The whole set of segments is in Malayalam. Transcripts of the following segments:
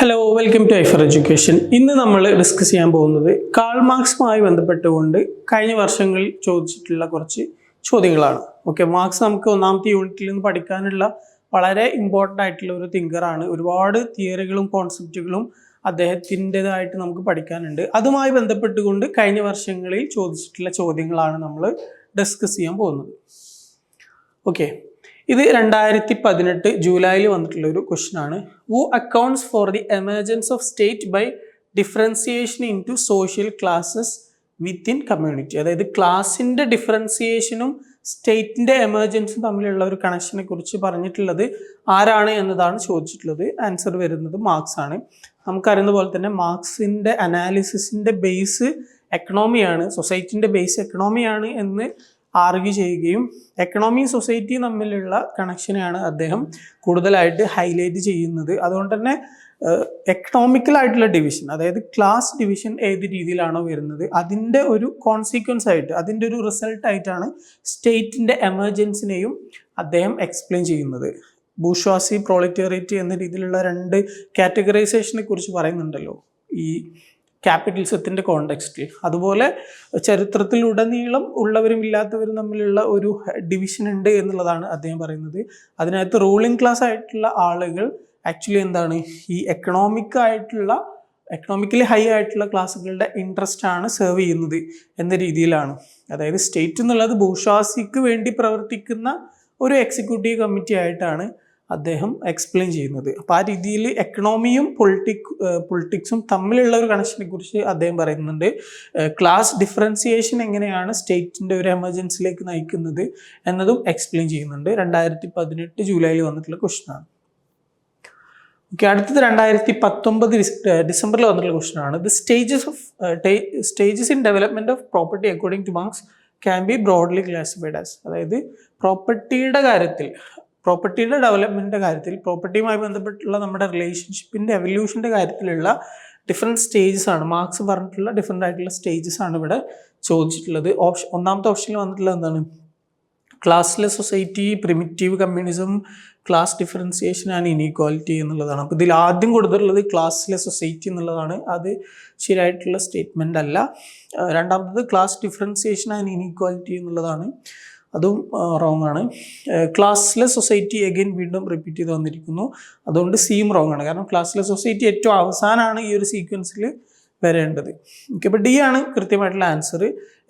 ഹലോ വെൽക്കം ടു ഐഫർ എഡ്യൂക്കേഷൻ ഇന്ന് നമ്മൾ ഡിസ്കസ് ചെയ്യാൻ പോകുന്നത് കാൾ മാർക്സുമായി ബന്ധപ്പെട്ടുകൊണ്ട് കഴിഞ്ഞ വർഷങ്ങളിൽ ചോദിച്ചിട്ടുള്ള കുറച്ച് ചോദ്യങ്ങളാണ്. ഓക്കെ മാർക്സ് നമുക്ക് ഒന്നാമത്തെ യൂണിറ്റിൽ നിന്ന് പഠിക്കാനുള്ള വളരെ ഇമ്പോർട്ടന്റ് ആയിട്ടുള്ള ഒരു തിങ്കറാണ് ഒരുപാട് തിയറികളും കോൺസെപ്റ്റുകളും അദ്ദേഹത്തിന്റെതായിട്ട് നമുക്ക് പഠിക്കാനുണ്ട്. അതുമായി ബന്ധപ്പെട്ടുകൊണ്ട് കഴിഞ്ഞ വർഷങ്ങളിൽ ചോദിച്ചിട്ടുള്ള ചോദ്യങ്ങളാണ് നമ്മൾ ഡിസ്കസ് ചെയ്യാൻ പോകുന്നത്. ഓക്കെ ഇത് രണ്ടായിരത്തി പതിനെട്ട് ജൂലൈയിൽ വന്നിട്ടുള്ള ഒരു ക്വസ്റ്റൻ ആണ്. Who accounts for the emergence of state by differentiation in to social classes within community അതായത് ക്ലാസിന്റെ ഡിഫറൻസിയേഷനും സ്റ്റേറ്റിന്റെ എമർജൻസും തമ്മിലുള്ള ഒരു കണക്ഷനെ കുറിച്ച് പറഞ്ഞിട്ടുള്ളത് ആരാണ് എന്നതാണ് ചോദിച്ചിട്ടുള്ളത്. ആൻസർ വരുന്നത് മാർക്സ് ആണ്. നമുക്കറിയുന്ന പോലെ തന്നെ മാർക്സിന്റെ അനാലിസിസിന്റെ ബേസ് എക്കണോമിയാണ് സൊസൈറ്റിന്റെ ബേസ് എക്കണോമിയാണ് എന്ന് ആർഗ്യൂ ചെയ്യുകയും എക്കണോമി സൊസൈറ്റി തമ്മിലുള്ള കണക്ഷനെയാണ് അദ്ദേഹം കൂടുതലായിട്ട് ഹൈലൈറ്റ് ചെയ്യുന്നത്. അതുകൊണ്ട് തന്നെ എക്കണോമിക്കലായിട്ടുള്ള ഡിവിഷൻ അതായത് ക്ലാസ് ഡിവിഷൻ ഏത് രീതിയിലാണോ വരുന്നത് അതിന്റെ ഒരു കോൺസിക്വൻസ് ആയിട്ട് അതിന്റെ ഒരു റിസൾട്ട് ആയിട്ടാണ് സ്റ്റേറ്റിന്റെ എമർജൻസിനെയും അദ്ദേഹം എക്സ്പ്ലെയിൻ ചെയ്യുന്നത്. ബൂഷ്വാസി പ്രോളിറ്റേറിയറ്റ് എന്ന രീതിയിലുള്ള രണ്ട് കാറ്റഗറൈസേഷനെ കുറിച്ച് പറയുന്നുണ്ടല്ലോ. ഈ ക്യാപിറ്റലിസത്തിന്റെ കോണ്ടെക്സ്റ്റിൽ അതുപോലെ ചരിത്രത്തിലുടനീളം ഉള്ളവരും ഇല്ലാത്തവരും തമ്മിലുള്ള ഒരു ഡിവിഷൻ ഉണ്ട് എന്നുള്ളതാണ് അദ്ദേഹം പറയുന്നത്. അതിനകത്ത് റൂളിംഗ് ക്ലാസ് ആയിട്ടുള്ള ആളുകൾ ആക്ച്വലി എന്താണ്? ഈ എക്കണോമിക് ആയിട്ടുള്ള എക്കണോമിക്കലി ഹൈ ആയിട്ടുള്ള ക്ലാസ്സുകളുടെ ഇൻട്രസ്റ്റ് ആണ് സെർവ് ചെയ്യുന്നത് എന്ന രീതിയിലാണ്. അതായത് സ്റ്റേറ്റ് എന്നുള്ളത് ഭൂഷാസിക്ക് വേണ്ടി പ്രവർത്തിക്കുന്ന ഒരു എക്സിക്യൂട്ടീവ് കമ്മിറ്റി ആയിട്ടാണ് അദ്ദേഹം എക്സ്പ്ലെയിൻ ചെയ്യുന്നത്. അപ്പോൾ ആ രീതിയിൽ എക്കണോമിയും പൊളിറ്റിക് പൊളിറ്റിക്സും തമ്മിലുള്ള ഒരു കണക്ഷനെ കുറിച്ച് അദ്ദേഹം പറയുന്നുണ്ട്. ക്ലാസ് ഡിഫറൻസിയേഷൻ എങ്ങനെയാണ് സ്റ്റേറ്റിന്റെ ഒരു എമർജൻസിയിലേക്ക് നയിക്കുന്നത് എന്നതും എക്സ്പ്ലെയിൻ ചെയ്യുന്നുണ്ട്. രണ്ടായിരത്തി പതിനെട്ട് ജൂലൈയിൽ വന്നിട്ടുള്ള ക്വസ്റ്റനാണ് ഓക്കെ അടുത്തത് രണ്ടായിരത്തി പത്തൊമ്പത് ഡിസംബറിൽ വന്നിട്ടുള്ള ക്വസ്റ്റനാണ് the stages of stages in development of property according to Marx can be broadly classified as അതായത് പ്രോപ്പർട്ടിയുടെ കാര്യത്തിൽ പ്രോപ്പർട്ടിയുടെ ഡെവലപ്മെന്റിന്റെ കാര്യത്തിൽ പ്രോപ്പർട്ടിയുമായി ബന്ധപ്പെട്ടുള്ള നമ്മുടെ റിലേഷൻഷിപ്പിന്റെ എവല്യൂഷന്റെ കാര്യത്തിലുള്ള ഡിഫറെന്റ് സ്റ്റേജസ് ആണ്. മാർക്സ് പറഞ്ഞിട്ടുള്ള ഡിഫറെന്റ് ആയിട്ടുള്ള സ്റ്റേജസ് ആണ് ഇവിടെ ചോദിച്ചിട്ടുള്ളത്. ഓപ്ഷൻ ഒന്നാമത്തെ ഓപ്ഷനിൽ വന്നിട്ടുള്ളത് എന്താണ്? Classless society primitive communism class differentiation and inequality എന്നുള്ളതാണ്. അപ്പോൾ ഇതിൽ ആദ്യം കൊടുത്തിട്ടുള്ളത് ക്ലാസ്ലെസ് സൊസൈറ്റി എന്നുള്ളതാണ്. അത് ശരിയായിട്ടുള്ള സ്റ്റേറ്റ്മെന്റ് അല്ല. രണ്ടാമത്തത് ക്ലാസ് ഡിഫറൻസിയേഷൻ ആൻഡ് ഇനീക്വാലിറ്റി എന്നുള്ളതാണ്. അതും റോങ് ആണ്. ക്ലാസ്ലെസ് സൊസൈറ്റി എഗെയിൻ വീണ്ടും റിപ്പീറ്റ് ചെയ്ത് വന്നിരിക്കുന്നു. അതുകൊണ്ട് സിയും റോങ് ആണ്. കാരണം ക്ലാസ്ലെസ് സൊസൈറ്റി ഏറ്റവും അവസാനമാണ് ഈ ഒരു സീക്വൻസിൽ വരേണ്ടത്. ഓക്കെ അപ്പോൾ ഡി ആണ് കൃത്യമായിട്ടുള്ള ആൻസർ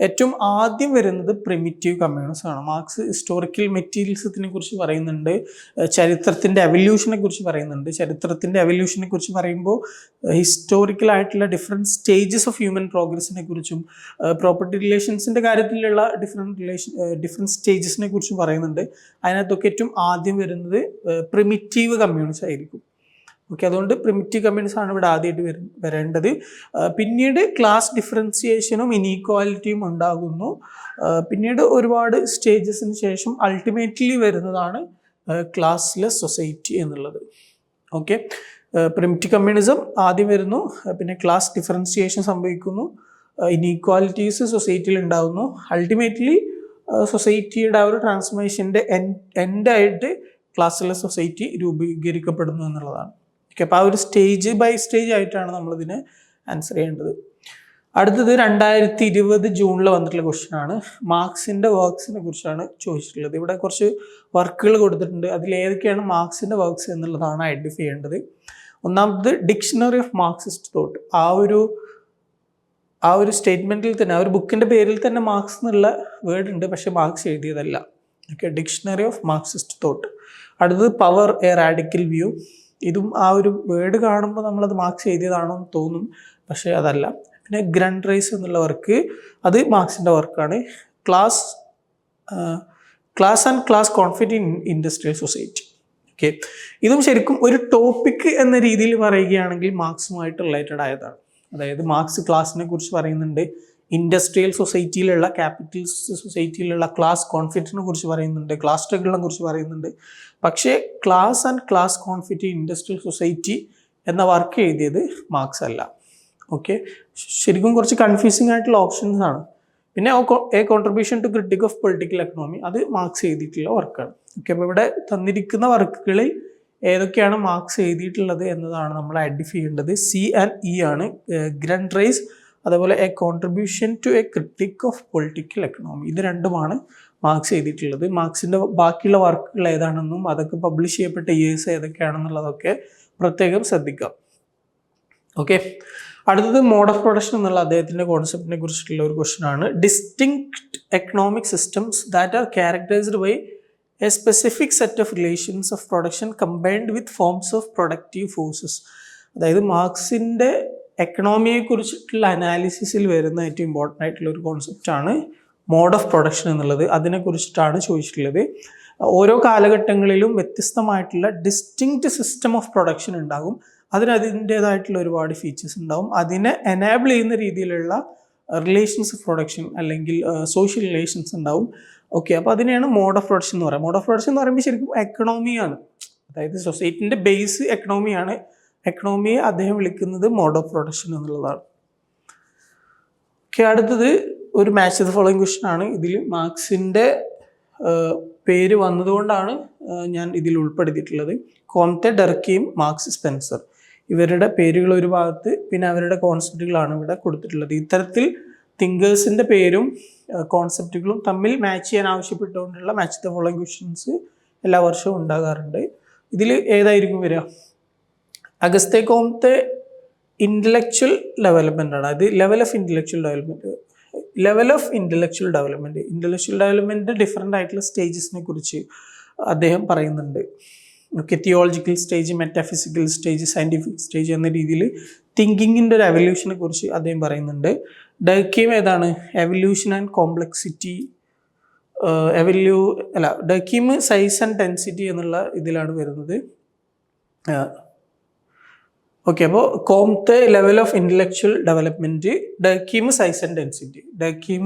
ഏറ്റവും ആദ്യം വരുന്നത് പ്രിമിറ്റീവ് കമ്മ്യൂണിസം ആണ്. മാർക്സ് ഹിസ്റ്റോറിക്കൽ മെറ്റീരിയൽസത്തിനെ കുറിച്ച് പറയുന്നുണ്ട്. ചരിത്രത്തിന്റെ എവല്യൂഷനെ കുറിച്ച് പറയുന്നുണ്ട്. ചരിത്രത്തിന്റെ എവല്യൂഷനെ കുറിച്ച് പറയുമ്പോൾ ഹിസ്റ്റോറിക്കൽ ആയിട്ടുള്ള ഡിഫറെന്റ് സ്റ്റേജസ് ഓഫ് ഹ്യൂമൻ പ്രോഗ്രസിനെ കുറിച്ചും പ്രോപ്പർട്ടി റിലേഷൻസിന്റെ കാര്യത്തിലുള്ള ഡിഫറെന്റ് റിലേഷൻ ഡിഫറെന്റ് സ്റ്റേജസിനെ കുറിച്ചും പറയുന്നുണ്ട്. അതിനകത്തൊക്കെ ഏറ്റവും ആദ്യം വരുന്നത് പ്രിമിറ്റീവ് കമ്മ്യൂണിസം ആയിരിക്കും. ഓക്കെ അതുകൊണ്ട് പ്രിമിറ്റീവ് കമ്മ്യൂണിസം ആണ് ഇവിടെ ആദ്യമായിട്ട് വര വരേണ്ടത്. പിന്നീട് ക്ലാസ് ഡിഫറൻസിയേഷനും ഇനീക്വാലിറ്റിയും ഉണ്ടാകുന്നു. പിന്നീട് ഒരുപാട് സ്റ്റേജസിന് ശേഷം അൾട്ടിമേറ്റ്ലി വരുന്നതാണ് ക്ലാസ്ലെസ് സൊസൈറ്റി എന്നുള്ളത്. ഓക്കെ പ്രിമിറ്റീവ് കമ്മ്യൂണിസം ആദ്യം വരുന്നു പിന്നെ ക്ലാസ് ഡിഫറൻസിയേഷൻ സംഭവിക്കുന്നു ഇനീക്വാലിറ്റീസ് സൊസൈറ്റിയിൽ ഉണ്ടാകുന്നു. അൾട്ടിമേറ്റ്ലി സൊസൈറ്റിയുടെ ആ ഒരു എൻ എൻഡായിട്ട് ക്ലാസ്ലെസ് സൊസൈറ്റി രൂപീകരിക്കപ്പെടുന്നു എന്നുള്ളതാണ്. ഓക്കെ അപ്പോൾ ആ ഒരു സ്റ്റേജ് ബൈ സ്റ്റേജ് ആയിട്ടാണ് നമ്മളിതിന് ആൻസർ ചെയ്യേണ്ടത്. അടുത്തത് രണ്ടായിരത്തി ഇരുപത് ജൂണിൽ വന്നിട്ടുള്ള ക്വസ്റ്റ്യൻ ആണ്. മാർക്സിന്റെ വർക്ക്സിനെ കുറിച്ചാണ് ചോദിച്ചിട്ടുള്ളത്. ഇവിടെ കുറച്ച് വർക്കുകൾ കൊടുത്തിട്ടുണ്ട്. അതിൽ ഏതൊക്കെയാണ് മാർക്സിന്റെ വർക്ക്സ് എന്നുള്ളതാണ് ഐഡന്റിഫൈ ചെയ്യേണ്ടത്. ഒന്നാമത് ഡിക്ഷണറി ഓഫ് മാർക്സിസ്റ്റ് തോട്ട് ആ ഒരു ആ ഒരു സ്റ്റേറ്റ്മെന്റിൽ തന്നെ ആ ഒരു ബുക്കിന്റെ പേരിൽ തന്നെ മാർക്സ് എന്നുള്ള വേർഡ് ഉണ്ട് പക്ഷേ Marx എഴുതിയതല്ല. Okay dictionary of Marxist thought അടുത്തത് പവർ എ റാഡിക്കൽ വ്യൂ ഇതും ആ ഒരു വേർഡ് കാണുമ്പോൾ നമ്മളത് മാർക്സ് എഴുതിയതാണോ എന്ന് തോന്നും പക്ഷേ അതല്ല. പിന്നെ ഗ്രാൻഡ് റൈസ് എന്നുള്ള വർക്ക് അത് മാർക്സിന്റെ വർക്കാണ് class class and class confident in industrial society okay ഇതും ശരിക്കും ഒരു ടോപ്പിക് എന്ന രീതിയിൽ പറയുകയാണെങ്കിൽ മാർക്സുമായിട്ട് റിലേറ്റഡ് ആയതാണ്. അതായത് മാർക്സ് ക്ലാസ്സിനെ കുറിച്ച് പറയുന്നുണ്ട്. ഇൻഡസ്ട്രിയൽ സൊസൈറ്റിയിലുള്ള ക്യാപിറ്റലിസ്റ്റ് സൊസൈറ്റിയിലുള്ള ക്ലാസ് കോൺഫ്ലിക്റ്റിനെ കുറിച്ച് പറയുന്നുണ്ട് ക്ലാസ് സ്ട്രഗിളിനെ കുറിച്ച് പറയുന്നുണ്ട്. പക്ഷേ class and class conflict industrial society എന്ന വർക്ക് എഴുതിയത് മാർക്സ് അല്ല. ഓക്കെ? ശരിക്കും കുറച്ച് കൺഫ്യൂസിങ് ആയിട്ടുള്ള ഓപ്ഷൻസ് ആണ്. പിന്നെ a contribution to critique of political economy അത് മാർക്സ് എഴുതിയിട്ടുള്ള വർക്കാണ്. ഓക്കെ? അപ്പോൾ ഇവിടെ തന്നിരിക്കുന്ന വർക്കുകളിൽ ഏതൊക്കെയാണ് മാർക്സ് എഴുതിയിട്ടുള്ളത് എന്നതാണ് നമ്മൾ ഐഡന്റിഫൈ ചെയ്യേണ്ടത്. സി ആൻഡ് ഇ ആണ് ഗ്രൻഡ് റൈസ് അതേപോലെ a contribution to a critique of political economy ഇത് രണ്ടുമാണ് മാർക്സ് എഴുതിയിട്ടുള്ളത്. മാർക്സിന്റെ ബാക്കിയുള്ള വർക്കുകൾ ഏതാണെന്നും അതൊക്കെ പബ്ലിഷ് ചെയ്യപ്പെട്ട ഇയേഴ്സ് ഏതൊക്കെയാണെന്നുള്ളതൊക്കെ പ്രത്യേകം ശ്രദ്ധിക്കാം ഓക്കെ അടുത്തത് മോഡ് ഓഫ് പ്രൊഡക്ഷൻ എന്നുള്ള അദ്ദേഹത്തിന്റെ കോൺസെപ്റ്റിനെ കുറിച്ചിട്ടുള്ള ഒരു ക്വസ്റ്റൻ ആണ്. Distinct economic systems that are characterized by a specific set of relations of production combined with forms of productive forces അതായത് മാർക്സിന്റെ എക്കണോമിയെ കുറിച്ചിട്ടുള്ള അനാലിസിസിൽ വരുന്ന ഏറ്റവും ഇമ്പോർട്ടന്റ് ആയിട്ടുള്ള ഒരു കോൺസെപ്റ്റാണ് മോഡ് ഓഫ് പ്രൊഡക്ഷൻ എന്നുള്ളത്. അതിനെക്കുറിച്ചിട്ടാണ് ചോദിച്ചിട്ടുള്ളത്. ഓരോ കാലഘട്ടങ്ങളിലും വ്യത്യസ്തമായിട്ടുള്ള ഡിസ്റ്റിങ്ക്റ്റ് സിസ്റ്റം ഓഫ് പ്രൊഡക്ഷൻ ഉണ്ടാകും. അതിന് അതിന്റേതായിട്ടുള്ള ഒരുപാട് ഫീച്ചേഴ്സ് ഉണ്ടാകും. അതിനെ എനേബിൾ ചെയ്യുന്ന രീതിയിലുള്ള റിലേഷൻസ് പ്രൊഡക്ഷൻ അല്ലെങ്കിൽ സോഷ്യൽ റിലേഷൻസ് ഉണ്ടാവും ഓക്കെ അപ്പോൾ അതിനെയാണ് മോഡ് ഓഫ് പ്രൊഡക്ഷൻ എന്ന് പറയുന്നത് മോഡ് ഓഫ് പ്രൊഡക്ഷൻ എന്ന് പറയുമ്പോൾ ശരിക്കും എക്കണോമിയാണ് അതായത് സൊസൈറ്റിന്റെ ബേസ് എക്കണോമിയാണ് എക്കണോമിയെ അദ്ദേഹം വിളിക്കുന്നത് മോഡ് ഓഫ് പ്രൊഡക്ഷൻ എന്നുള്ളതാണ്. ഓക്കെ അടുത്തത് ഒരു മാച്ച് ദ ഫോളോയിങ് ക്വസ്റ്റൻ ആണ്. ഇതിൽ മാർക്സിന്റെ പേര് വന്നതുകൊണ്ടാണ് ഞാൻ ഇതിൽ ഉൾപ്പെടുത്തിയിട്ടുള്ളത്. കോംതെ ഡെർക്കിയും മാർക്സ് സ്പെൻസർ. ഇവരുടെ പേരുകൾ ഒരു ഭാഗത്ത് പിന്നെ അവരുടെ കോൺസെപ്റ്റുകളാണ് ഇവിടെ കൊടുത്തിട്ടുള്ളത്. ഇത്തരത്തിൽ തിങ്കേഴ്സിന്റെ പേരും കോൺസെപ്റ്റുകളും തമ്മിൽ മാച്ച് ചെയ്യാൻ ആവശ്യപ്പെട്ടുകൊണ്ടുള്ള മാച്ച് ദ ഫോളോയിങ് ക്വസ്റ്റ്യൻസ് എല്ലാ വർഷവും ഉണ്ടാകാറുണ്ട്. ഇതിൽ ഏതായിരിക്കും വരിക? അഗസ്തേ കോമത്തെ ഇന്റലക്ച്വൽ ഡെവലപ്മെന്റ് ആണ്. അത് level of intellectual development level of intellectual development intellectual development different ആയിട്ടുള്ള സ്റ്റേജസിനെ കുറിച്ച് അദ്ദേഹം പറയുന്നുണ്ട്. Okay theological stage metaphysical stage scientific stage എന്ന രീതിയിൽ തിങ്കിങ്ങിന്റെ ഒരു എവല്യൂഷനെ കുറിച്ച് അദ്ദേഹം പറയുന്നുണ്ട്. ഡർക്കിയും ഏതാണ്? എവല്യൂഷൻ ആൻഡ് കോംപ്ലക്സിറ്റി എവല്യൂ അല്ല ഡർക്കിയും സൈസ് ആൻഡ് ഡെൻസിറ്റി എന്നുള്ള ഇതിലാണ് വരുന്നത്. ഓക്കെ അപ്പോൾ Comte level of intellectual development Durkheim size and density Durkheim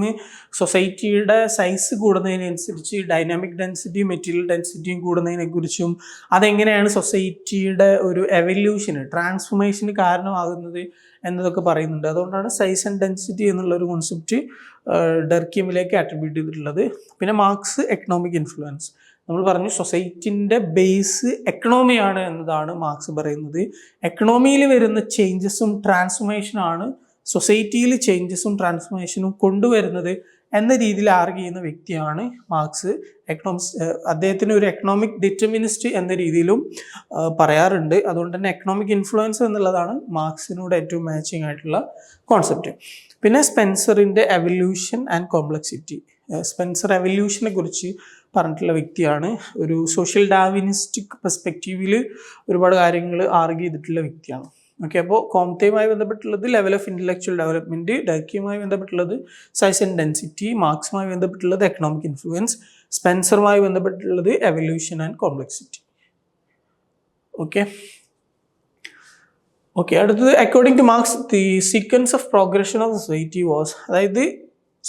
സൊസൈറ്റിയുടെ സൈസ് കൂടുന്നതിനനുസരിച്ച് ഡൈനാമിക് ഡെൻസിറ്റിയും മെറ്റീരിയൽ ഡെൻസിറ്റിയും കൂടുന്നതിനെക്കുറിച്ചും അതെങ്ങനെയാണ് സൊസൈറ്റിയുടെ ഒരു എവല്യൂഷന് ട്രാൻസ്ഫോർമേഷന് കാരണമാകുന്നത് എന്നതൊക്കെ പറയുന്നുണ്ട്. അതുകൊണ്ടാണ് സൈസ് ആൻഡ് ഡെൻസിറ്റി എന്നുള്ള ഒരു കോൺസെപ്റ്റ് ഡർക്കീമിലേക്ക് അട്രിബ്യൂട്ട് ചെയ്തിട്ടുള്ളത്. പിന്നെ മാർക്സ് എക്കണോമിക് ഇൻഫ്ലുവൻസ് നമ്മൾ പറഞ്ഞു സൊസൈറ്റിന്റെ ബേസ് എക്കണോമിയാണ് എന്നതാണ് മാർക്സ് പറയുന്നത്. എക്കണോമിയിൽ വരുന്ന ചേഞ്ചസും ട്രാൻസ്ഫോർമേഷനാണ് സൊസൈറ്റിയിൽ ചേഞ്ചസും ട്രാൻസ്ഫോർമേഷനും കൊണ്ടുവരുന്നത് എന്ന രീതിയിൽ ആർഗ് ചെയ്യുന്ന വ്യക്തിയാണ് മാർക്സ്. എക്കണോമിക്സ് അദ്ദേഹത്തിന് ഒരു എക്കണോമിക് ഡിറ്റർമിനിസ്റ്റ് എന്ന രീതിയിലും പറയാറുണ്ട്. അതുകൊണ്ട് തന്നെ എക്കണോമിക് ഇൻഫ്ലുവൻസ് എന്നുള്ളതാണ് മാർക്സിനോട് ഏറ്റവും മാച്ചിങ് ആയിട്ടുള്ള കോൺസെപ്റ്റ് പിന്നെ സ്പെൻസറിന്റെ എവല്യൂഷൻ ആൻഡ് കോംപ്ലക്സിറ്റി സ്പെൻസർ എവല്യൂഷനെ കുറിച്ച് പറഞ്ഞിട്ടുള്ള വ്യക്തിയാണ്. ഒരു സോഷ്യൽ ഡാവിനിസ്റ്റിക് പെർസ്പെക്റ്റീവിൽ ഒരുപാട് കാര്യങ്ങൾ ആർഗ് ചെയ്തിട്ടുള്ള വ്യക്തിയാണ്. ഓക്കെ അപ്പോൾ കോംതയുമായി ബന്ധപ്പെട്ടുള്ളത് ലെവൽ ഓഫ് ഇന്റലക്ച്വൽ ഡെവലപ്മെന്റ് ഡൈക്കിയുമായി ബന്ധപ്പെട്ടുള്ളത് സൈസ് ആൻഡ് ഡെൻസിറ്റി മാർക്സുമായി ബന്ധപ്പെട്ടുള്ളത് എക്കണോമിക് ഇൻഫ്ലുവൻസ് സ്പെൻസറുമായി ബന്ധപ്പെട്ടുള്ളത് evolution and complexity okay okay അടുത്തത് according to Marx the sequence of progression of society was അതായത്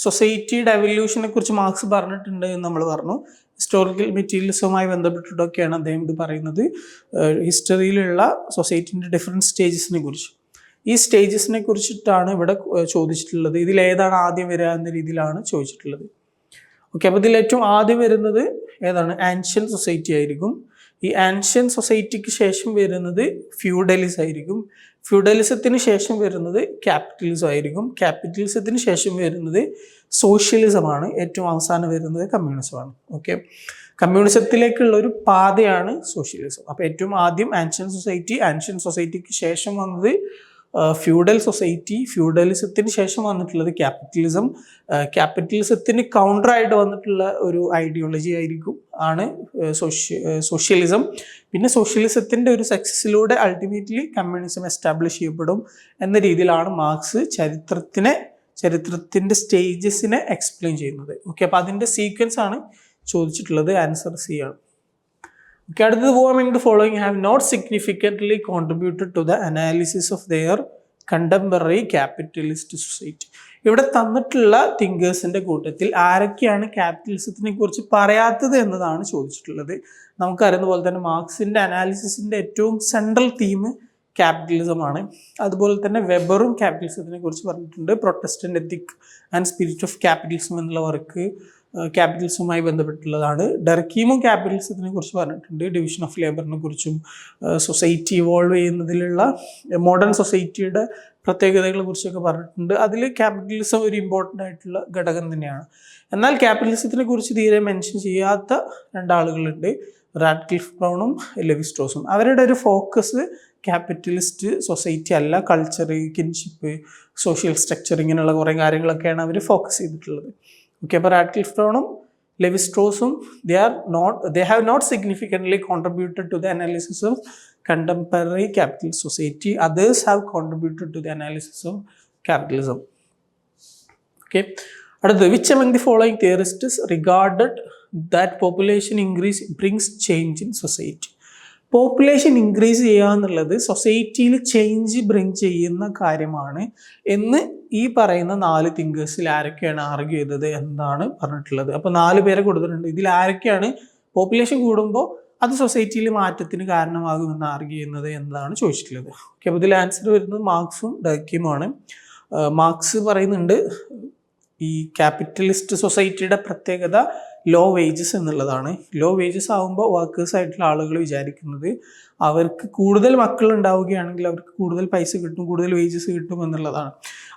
സൊസൈറ്റിയുടെ എവല്യൂഷനെ കുറിച്ച് മാർക്സ് പറഞ്ഞിട്ടുണ്ട് എന്ന് നമ്മൾ പറഞ്ഞു. ഹിസ്റ്റോറിക്കൽ മെറ്റീരിയൽസുമായി ബന്ധപ്പെട്ടിട്ടൊക്കെയാണ് അദ്ദേഹം ഇത് പറയുന്നത്. ഹിസ്റ്ററിയിലുള്ള സൊസൈറ്റിന്റെ ഡിഫറെന്റ് സ്റ്റേജസിനെ കുറിച്ച്. ഈ സ്റ്റേജസിനെ കുറിച്ചിട്ടാണ് ഇവിടെ ചോദിച്ചിട്ടുള്ളത്. ഇതിൽ ഏതാണ് ആദ്യം വരിക എന്ന രീതിയിലാണ് ചോദിച്ചിട്ടുള്ളത്. ഓക്കെ അപ്പോൾ ഇതിൽ ഏറ്റവും ആദ്യം വരുന്നത് ഏതാണ്? ആൻഷ്യൻ സൊസൈറ്റി ആയിരിക്കും. ഈ ആൻഷ്യൻ സൊസൈറ്റിക്ക് ശേഷം വരുന്നത് ഫ്യൂഡലിസം ആയിരിക്കും. ഫ്യൂഡലിസത്തിന് ശേഷം വരുന്നത് ക്യാപിറ്റലിസം ആയിരിക്കും. ക്യാപിറ്റലിസത്തിന് ശേഷം വരുന്നത് സോഷ്യലിസമാണ് ഏറ്റവും അവസാനം വരുന്നത് കമ്മ്യൂണിസമാണ് ഓക്കെ കമ്മ്യൂണിസത്തിലേക്കുള്ള ഒരു പാതയാണ് സോഷ്യലിസം അപ്പോൾ ഏറ്റവും ആദ്യം ആൻഷ്യൻ സൊസൈറ്റി ആൻഷ്യൻ സൊസൈറ്റിക്ക് ശേഷം വന്നത് ഫ്യൂഡൽ സൊസൈറ്റി ഫ്യൂഡലിസത്തിന് ശേഷം വന്നിട്ടുള്ളത് ക്യാപിറ്റലിസം. ക്യാപിറ്റലിസത്തിന് കൗണ്ടറായിട്ട് വന്നിട്ടുള്ള ഒരു ഐഡിയോളജി ആയിരിക്കും ആണ് സോഷ്യ സോഷ്യലിസം. പിന്നെ സോഷ്യലിസത്തിന്റെ ഒരു സക്സസ്സിലൂടെ അൾട്ടിമേറ്റ്ലി കമ്മ്യൂണിസം എസ്റ്റാബ്ലിഷ് ചെയ്യപ്പെടും എന്ന രീതിയിലാണ് മാർക്സ് ചരിത്രത്തിനെ ചരിത്രത്തിന്റെ സ്റ്റേജസിനെ എക്സ്പ്ലെയിൻ ചെയ്യുന്നത്. ഓക്കെ അപ്പോൾ അതിന്റെ സീക്വൻസ് ആണ് ചോദിച്ചിട്ടുള്ളത് ആൻസർ സി ആണ്. ഓക്കെ അടുത്തത് പോകാമെങ്കിൽ the following have not significantly contributed to the analysis of their contemporary capitalist society ഇവിടെ തന്നിട്ടുള്ള തിങ്കേഴ്സിന്റെ കൂട്ടത്തിൽ ആരൊക്കെയാണ് ക്യാപിറ്റലിസത്തിനെ കുറിച്ച് പറയാത്തത് എന്നതാണ് ചോദിച്ചിട്ടുള്ളത്. നമുക്കറിയുന്ന പോലെ തന്നെ മാർക്സിന്റെ അനാലിസിസിന്റെ ഏറ്റവും സെൻട്രൽ തീം ക്യാപിറ്റലിസമാണ് അതുപോലെ തന്നെ വെബറും ക്യാപിറ്റലിസത്തിനെ കുറിച്ച് പറഞ്ഞിട്ടുണ്ട്. Protestant ethic and spirit of capitalism എന്നുള്ള വർക്ക്. ക്യാപിറ്റലിസവുമായി ബന്ധപ്പെട്ടുള്ളതാണ്. ഡെർക്കീമും ക്യാപിറ്റൽസത്തിനെ കുറിച്ച് പറഞ്ഞിട്ടുണ്ട്. ഡിവിഷൻ ഓഫ് ലേബറിനെ കുറിച്ചും സൊസൈറ്റി ഇവോൾവ് ചെയ്യുന്നതിലുള്ള മോഡേൺ സൊസൈറ്റിയുടെ പ്രത്യേകതകളെ കുറിച്ചൊക്കെ പറഞ്ഞിട്ടുണ്ട്. അതിൽ ക്യാപിറ്റലിസം ഒരു ഇമ്പോർട്ടന്റ് ആയിട്ടുള്ള ഘടകം തന്നെയാണ്. എന്നാൽ ക്യാപിറ്റലിസത്തിനെ കുറിച്ച് തീരെ മെൻഷൻ ചെയ്യാത്ത രണ്ടാളുകളുണ്ട്. റാഡ്ക്ലിഫ് ബ്രൗണും ലെവിസ്ട്രോസും അവരുടെ ഒരു ഫോക്കസ് ക്യാപിറ്റലിസ്റ്റ് സൊസൈറ്റി അല്ല. കൾച്ചർ കിൻഷിപ്പ് സോഷ്യൽ സ്ട്രക്ചർ ഇങ്ങനെയുള്ള കുറേ കാര്യങ്ങളൊക്കെയാണ് അവർ ഫോക്കസ് ചെയ്തിട്ടുള്ളത്. ഓക്കെ അപ്പോൾ റാഡ്ക്ലിഫ് ബ്രൗണും ലെവിസ്ട്രോസും they are not they have not significantly contributed to the analysis of contemporary capital society others have contributed to the analysis of capitalism okay അടുത്തത് which among the following theorists regarded that population increase brings change in society population increase ചെയ്യുക എന്നുള്ളത് സൊസൈറ്റിയിൽ ചേഞ്ച് ബ്രിങ് ചെയ്യുന്ന കാര്യമാണ് എന്ന് ഈ പറയുന്ന നാല് തിങ്കേഴ്സിൽ ആരൊക്കെയാണ് ആർഗ്യൂ ചെയ്തത് എന്നാണ് പറഞ്ഞിട്ടുള്ളത്. അപ്പോൾ നാല് പേരെ കൊടുത്തിട്ടുണ്ട്. ഇതിൽ ആരൊക്കെയാണ് പോപ്പുലേഷൻ കൂടുമ്പോൾ അത് സൊസൈറ്റിയിൽ മാറ്റത്തിന് കാരണമാകുമെന്ന് ആർഗ്യൂ ചെയ്യുന്നത് എന്നതാണ് ചോദിച്ചിട്ടുള്ളത്. ഓക്കെ അപ്പോൾ ഇതിൽ ആൻസർ വരുന്നത് മാർക്സും ഡക്കിയുമാണ്. മാർക്സ് പറയുന്നുണ്ട് ഈ ക്യാപിറ്റലിസ്റ്റ് സൊസൈറ്റിയുടെ പ്രത്യേകത ലോ വേജസ് എന്നുള്ളതാണ്. ലോ വേജസ് ആകുമ്പോൾ വർക്കേഴ്സ് ആയിട്ടുള്ള ആളുകൾ വിചാരിക്കുന്നത് അവർക്ക് കൂടുതൽ മക്കൾ ഉണ്ടാവുകയാണെങ്കിൽ അവർക്ക് കൂടുതൽ പൈസ കിട്ടും കൂടുതൽ വേജസ് കിട്ടും എന്നുള്ളതാണ്.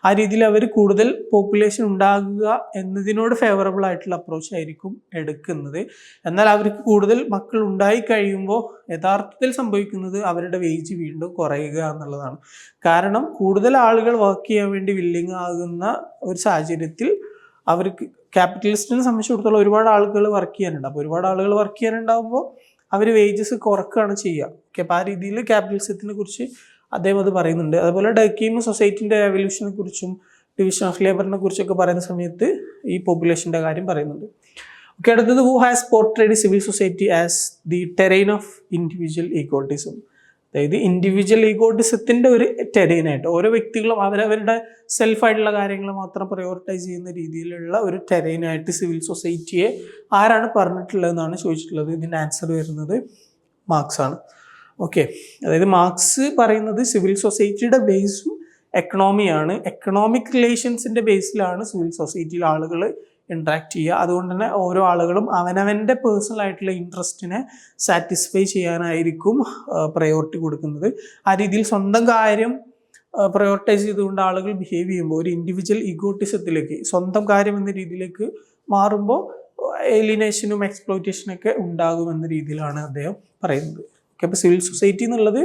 ആ രീതിയിൽ അവർ കൂടുതൽ പോപ്പുലേഷൻ ഉണ്ടാകുക എന്നതിനോട് ഫേവറബിൾ ആയിട്ടുള്ള അപ്രോച്ച് ആയിരിക്കും എടുക്കുന്നത്. എന്നാൽ അവർക്ക് കൂടുതൽ മക്കൾ ഉണ്ടായി കഴിയുമ്പോൾ യഥാർത്ഥത്തിൽ സംഭവിക്കുന്നത് അവരുടെ വേജ് വീണ്ടും കുറയുക എന്നുള്ളതാണ്. കാരണം കൂടുതൽ ആളുകൾ വർക്ക് ചെയ്യാൻ വേണ്ടി വില്ലിങ് ആകുന്ന ഒരു സാഹചര്യത്തിൽ അവർക്ക് ക്യാപിറ്റലിസ്റ്റിനെ സംബന്ധിച്ചിടത്തോളം ഒരുപാട് ആളുകൾ വർക്ക് ചെയ്യാനുണ്ട്. അപ്പോൾ ഒരുപാട് ആളുകൾ വർക്ക് ചെയ്യാനുണ്ടാകുമ്പോൾ അവർ വേജസ് കുറക്കുകയാണ് ചെയ്യുക. ഓക്കെ അപ്പോൾ ആ രീതിയിൽ ക്യാപിറ്റലിസത്തിനെ കുറിച്ച് അദ്ദേഹം അത് പറയുന്നുണ്ട്. അതുപോലെ ഡക്കീം സൊസൈറ്റിന്റെ റെവല്യൂഷനെ കുറിച്ചും ഡിവിഷൻ ഓഫ് ലേബറിനെ കുറിച്ചൊക്കെ പറയുന്ന സമയത്ത് ഈ പോപ്പുലേഷന്റെ കാര്യം പറയുന്നുണ്ട്. ഓക്കെ അടുത്തത് who has portrayed civil society as the terrain of individual egotism അതായത് ഇൻഡിവിജ്വൽ ഈഗോട്ടിസത്തിന്റെ ഒരു ടെറൈനായിട്ട് ഓരോ വ്യക്തികളും അവരവരുടെ സെൽഫായിട്ടുള്ള കാര്യങ്ങൾ മാത്രം പ്രയോറിറ്റൈസ് ചെയ്യുന്ന രീതിയിലുള്ള ഒരു ടെറൈനായിട്ട് സിവിൽ സൊസൈറ്റിയെ ആരാണ് പറഞ്ഞിട്ടുള്ളതെന്നാണ് ചോദിച്ചിട്ടുള്ളത്. ഇതിന്റെ ആൻസർ വരുന്നത് മാർക്സ് ആണ് ഓക്കെ അതായത് മാർക്സ് പറയുന്നത് സിവിൽ സൊസൈറ്റിയുടെ ബേസും എക്കണോമിയാണ് എക്കണോമിക് റിലേഷൻസിന്റെ ബേസിലാണ് സിവിൽ സൊസൈറ്റിയിൽ ആളുകൾ ഇൻട്രാക്ട് ചെയ്യുക. അതുകൊണ്ട് തന്നെ ഓരോ ആളുകളും അവനവന്റെ പേഴ്സണൽ ആയിട്ടുള്ള ഇൻട്രസ്റ്റിനെ സാറ്റിസ്ഫൈ ചെയ്യാനായിരിക്കും പ്രയോറിറ്റി കൊടുക്കുന്നത്. ആ രീതിയിൽ സ്വന്തം കാര്യം പ്രയോറിറ്റൈസ് ചെയ്തുകൊണ്ട് ആളുകൾ ബിഹേവ് ചെയ്യുമ്പോൾ ഒരു ഇൻഡിവിജ്വൽ ഇഗോട്ടിസത്തിലേക്ക് സ്വന്തം കാര്യം എന്ന രീതിയിലേക്ക് മാറുമ്പോൾ എലിനേഷനും എക്സ്പ്ലോയിറ്റേഷനും ഒക്കെ ഉണ്ടാകുമെന്ന രീതിയിലാണ് അദ്ദേഹം പറയുന്നത്. ഓക്കെ അപ്പോൾ സിവിൽ സൊസൈറ്റി എന്നുള്ളത്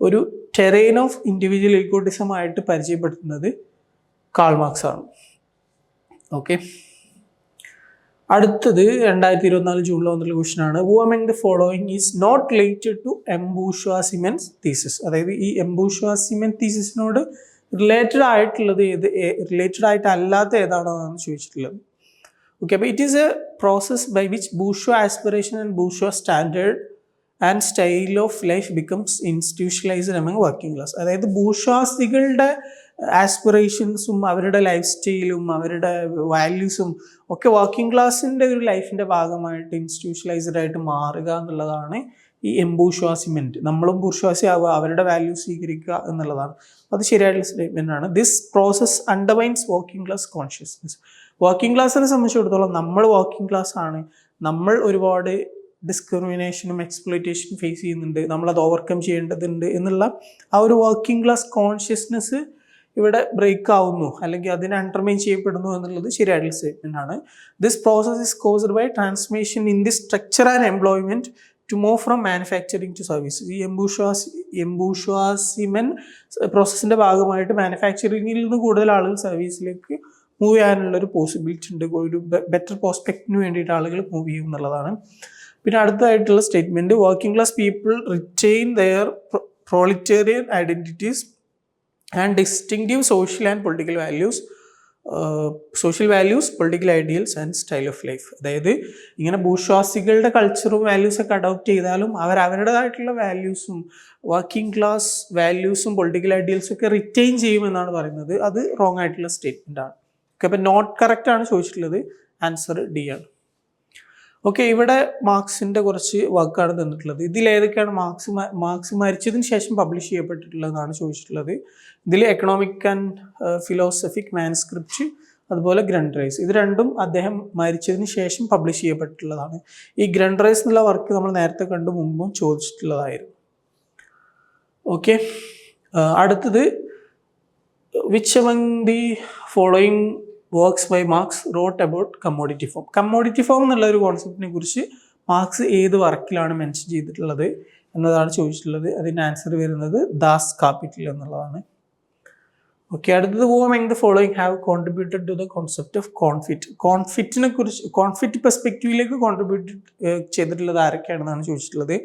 ഒരു ടെറൈൻ ഓഫ് ഇൻഡിവിജ്വൽ ഇഗോട്ടിസം ആയിട്ട് പരിചയപ്പെടുത്തുന്നത് കാൾമാർക്സ് ആണ് ഓക്കെ. അടുത്തത് രണ്ടായിരത്തി ഇരുപത്തിനാല് ജൂണിൽ വന്നിട്ടുള്ള ക്വസ്റ്റൻ ആണ്. Who among the following is not related to embourgeoisement thesis അതായത് ഈ എംബൂഷ്വാസിമെൻ തീസിസിനോട് റിലേറ്റഡ് ആയിട്ടുള്ളത് ഏത് റിലേറ്റഡ് ആയിട്ട് അല്ലാത്ത ഏതാണെന്നാണ് ചോദിച്ചിട്ടുള്ളത്. ഓക്കെ അപ്പോൾ it is a process by which bourgeois aspiration and bourgeois standard and style of life becomes institutionalized among working class അതായത് ബൂഷ്വാസികളുടെ ആസ്പിറേഷൻസും അവരുടെ ലൈഫ് സ്റ്റൈലും അവരുടെ വാല്യൂസും ഒക്കെ വർക്കിംഗ് ക്ലാസ്സിന്റെ ഒരു ലൈഫിന്റെ ഭാഗമായിട്ട് ഇൻസ്റ്റിറ്റ്യൂഷണലൈസ്ഡ് ആയിട്ട് മാറുക എന്നുള്ളതാണ് ഈ എംബൂഷ്വാസിമെന്റ് നമ്മളും ബൂർഷ്വാസി ആവുക അവരുടെ വാല്യൂ സ്വീകരിക്കുക എന്നുള്ളതാണ്. അത് ശരിയായിട്ടുള്ള സ്റ്റേറ്റ്മെന്റ് ആണ്. This process undermines working class consciousness working ക്ലാസ്സിനെ സംബന്ധിച്ചിടത്തോളം നമ്മൾ വർക്കിംഗ് ക്ലാസ് ആണ്. നമ്മൾ ഒരുപാട് ഡിസ്ക്രിമിനേഷനും എക്സ്പ്ലോയിറ്റേഷനും ഫേസ് ചെയ്യുന്നുണ്ട്. നമ്മളത് ഓവർകം ചെയ്യേണ്ടതുണ്ട് എന്നുള്ള ആ ഒരു വർക്കിംഗ് ക്ലാസ് കോൺഷ്യസ്നെസ് ഇവിടെ ബ്രേക്ക് ആവുന്നു അല്ലെങ്കിൽ അതിനെ അണ്ടർമൈൻ ചെയ്യപ്പെടുന്നു എന്നുള്ളത് ശരിയായിട്ടുള്ള സ്റ്റേറ്റ്മെന്റ് ആണ്. This process is caused by transmission in the structure and employment to move from manufacturing to service ഈ എംബൂഷ്വാസി എംബൂഷ്വാസിമൻ പ്രോസസ്സിന്റെ ഭാഗമായിട്ട് മാനുഫാക്ചറിങ്ങിൽ നിന്ന് കൂടുതൽ ആളുകൾ സർവീസിലേക്ക് മൂവ് ചെയ്യാനുള്ള ഒരു പോസിബിലിറ്റി ഉണ്ട്. ഒരു ബെറ്റർ പ്രോസ്പെക്റ്റിന് വേണ്ടിയിട്ട് ആളുകൾ മൂവ് ചെയ്യും എന്നുള്ളതാണ്. പിന്നെ അടുത്തതായിട്ടുള്ള statement working class people retain their proletarian identities and distinctive social and political values social values political ideals and style of life അതായത് ഇങ്ങനെ ഭൂശ്വാസികളുടെ കൾച്ചറും വാല്യൂസൊക്കെ അഡോപ്റ്റ് ചെയ്താലും അവർ അവരുടേതായിട്ടുള്ള വാല്യൂസും വർക്കിംഗ് ക്ലാസ് വാല്യൂസും പൊളിറ്റിക്കൽ ഐഡിയൽസും ഒക്കെ റിറ്റെയിൻ ചെയ്യുമെന്നാണ് പറയുന്നത്. അത് റോങ് ആയിട്ടുള്ള സ്റ്റേറ്റ്മെന്റ് ആണ്. ഓക്കെ അപ്പം നോട്ട് കറക്റ്റ് ആണ് ചോദിച്ചിട്ടുള്ളത്. ആൻസർ ഡി ആണ്. ഓക്കെ ഇവിടെ മാർക്സിന്റെ കുറച്ച് വർക്കാണ് തന്നിട്ടുള്ളത്. ഇതിൽ ഏതൊക്കെയാണ് മാർക്സ് മാർക്സ് മരിച്ചതിന് ശേഷം പബ്ലിഷ് ചെയ്യപ്പെട്ടിട്ടുള്ളതെന്നാണ് ചോദിച്ചിട്ടുള്ളത്. ഇതിൽ എക്കണോമിക് ആൻഡ് ഫിലോസഫിക് മാൻസ്ക്രിപ്റ്റ് അതുപോലെ ഗ്രൻഡ്രൈസ് ഇത് രണ്ടും അദ്ദേഹം മരിച്ചതിന് ശേഷം പബ്ലിഷ് ചെയ്യപ്പെട്ടിട്ടുള്ളതാണ്. ഈ ഗ്രൻഡ്രൈസ് എന്നുള്ള വർക്ക് നമ്മൾ നേരത്തെ കണ്ടു മുമ്പും ചോദിച്ചിട്ടുള്ളതായിരുന്നു. ഓക്കെ അടുത്തത് which among the following works by Marx wrote about commodity form commodity form എന്നുള്ള ഒരു കോൺസെപ്റ്റിനെ കുറിച്ച് മാർക്സ് ഏത് വർക്കിലാണ് മെൻഷൻ ചെയ്തിട്ടുള്ളത് എന്നതാണ് ചോദിച്ചിട്ടുള്ളത്. അതിന്റെ ആൻസർ വരുന്നത് ദാസ് കാപ്പിറ്റൽ എന്നുള്ളതാണ്. ഓക്കെ അടുത്തത് among the following have contributed to the concept of conflict കോൺഫിറ്റിനെ കുറിച്ച് കോൺഫിറ്റ് പെർസ്പെക്റ്റീവിലേക്ക് കോൺട്രിബ്യൂട്ട് ചെയ്തിട്ടുള്ളത് ആരൊക്കെയാണെന്നാണ് ചോദിച്ചിട്ടുള്ളത്.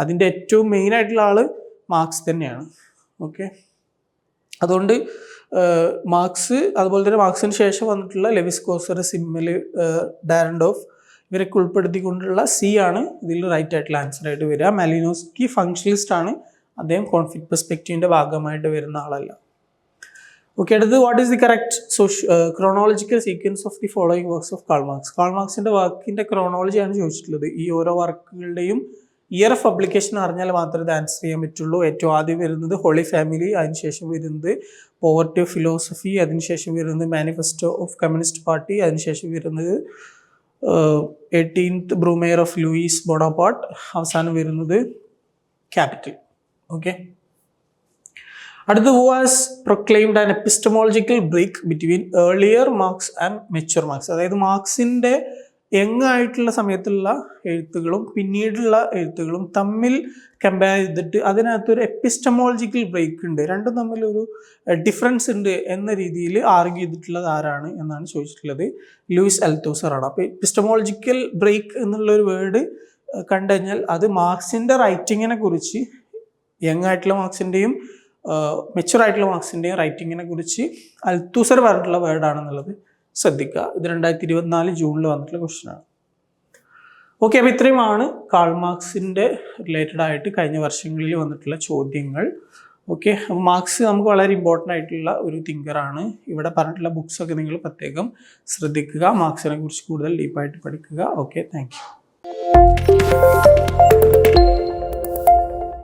അതിന്റെ ഏറ്റവും മെയിൻ ആയിട്ടുള്ള ആൾ മാർക്സ് തന്നെയാണ്. ഓക്കെ അതുകൊണ്ട് മാർക്സ് അതുപോലെ തന്നെ മാർക്സിന് ശേഷം വന്നിട്ടുള്ള ലെവിസ് കോസർ സിമ്മൽ ഡാരൻഡോഫ് ഇവരൊക്കെ ഉൾപ്പെടുത്തിക്കൊണ്ടുള്ള സി ആണ് ഇതിൽ റൈറ്റ് ആയിട്ടുള്ള ആൻസർ ആയിട്ട് വരിക. മാലിനോസ്കി ഫങ്ഷനിസ്റ്റ് ആണ്. അദ്ദേഹം കോൺഫ്ലിക്ട് പെർസ്പെക്റ്റീവിന്റെ ഭാഗമായിട്ട് വരുന്ന ആളല്ല. ഓക്കെ അടുത്തത് what is the correct socio chronological sequence of the following works of Karl Marx കാൾമാർക്സിന്റെ വർക്കിന്റെ ക്രോണോളജിയാണ് ചോദിച്ചിട്ടുള്ളത്. ഈ ഓരോ വർക്കുകളുടെയും ഇയർ ഓഫ് പബ്ലിക്കേഷൻ അറിഞ്ഞാൽ മാത്രമേ ഇത് ആൻസർ ചെയ്യാൻ പറ്റുള്ളൂ. ഏറ്റവും ആദ്യം വരുന്നത് ഹോളി ഫാമിലി അതിനുശേഷം വരുന്നത് പോവർട്ടി ഓഫ് ഫിലോസഫി അതിനുശേഷം വരുന്നത് മാനിഫെസ്റ്റോ ഓഫ് കമ്മ്യൂണിസ്റ്റ് പാർട്ടി അതിനുശേഷം വരുന്നത് eighteenth Brumaire of Louis Bonaparte അവസാനം വരുന്നത് ക്യാപിറ്റൽ ഓക്കെ അടുത്ത was proclaimed an epistemological break between earlier Marx and mature Marx അതായത് മാർക്സിന്റെ യങ് ആയിട്ടുള്ള സമയത്തുള്ള എഴുത്തുകളും പിന്നീടുള്ള എഴുത്തുകളും തമ്മിൽ കമ്പയർ ചെയ്തിട്ട് അതിനകത്തൊരു എപ്പിസ്റ്റമോളജിക്കൽ ബ്രേക്ക് ഉണ്ട്. രണ്ടും തമ്മിലൊരു ഡിഫറൻസ് ഉണ്ട് എന്ന രീതിയിൽ ആർഗ്യൂ ചെയ്തിട്ടുള്ളത് ആരാണ് എന്നാണ് ചോദിച്ചിട്ടുള്ളത്. ലൂയിസ് അൽത്തോസറാണ് അപ്പോൾ എപ്പിസ്റ്റമോളജിക്കൽ ബ്രേക്ക് എന്നുള്ളൊരു വേർഡ് കണ്ടു കഴിഞ്ഞാൽ അത് മാർക്സിന്റെ റൈറ്റിങ്ങിനെ കുറിച്ച് യങ് ആയിട്ടുള്ള മാർക്സിന്റെയും മെച്ചുവർ ആയിട്ടുള്ള മാർക്സിന്റെയും റൈറ്റിങ്ങിനെ കുറിച്ച് അൽത്തൂസർ പറഞ്ഞിട്ടുള്ള വേർഡാണെന്നുള്ളത് ശ്രദ്ധിക്കുക. ഇത് രണ്ടായിരത്തി ഇരുപത്തിനാല് ജൂണിൽ വന്നിട്ടുള്ള ക്വസ്റ്റ്യനാണ് ഓക്കെ അപ്പോൾ ഇത്രയുമാണ് കാൾ മാർക്സിന്റെ റിലേറ്റഡ് ആയിട്ട് കഴിഞ്ഞ വർഷങ്ങളിൽ വന്നിട്ടുള്ള ചോദ്യങ്ങൾ. ഓക്കെ അപ്പോൾ മാർക്സ് നമുക്ക് വളരെ ഇമ്പോർട്ടന്റ് ആയിട്ടുള്ള ഒരു തിങ്കറാണ് ഇവിടെ പറഞ്ഞിട്ടുള്ള ബുക്സൊക്കെ നിങ്ങൾ പ്രത്യേകം ശ്രദ്ധിക്കുക. മാർക്സിനെ കുറിച്ച് കൂടുതൽ ഡീപ്പായിട്ട് പഠിക്കുക. Okay thank you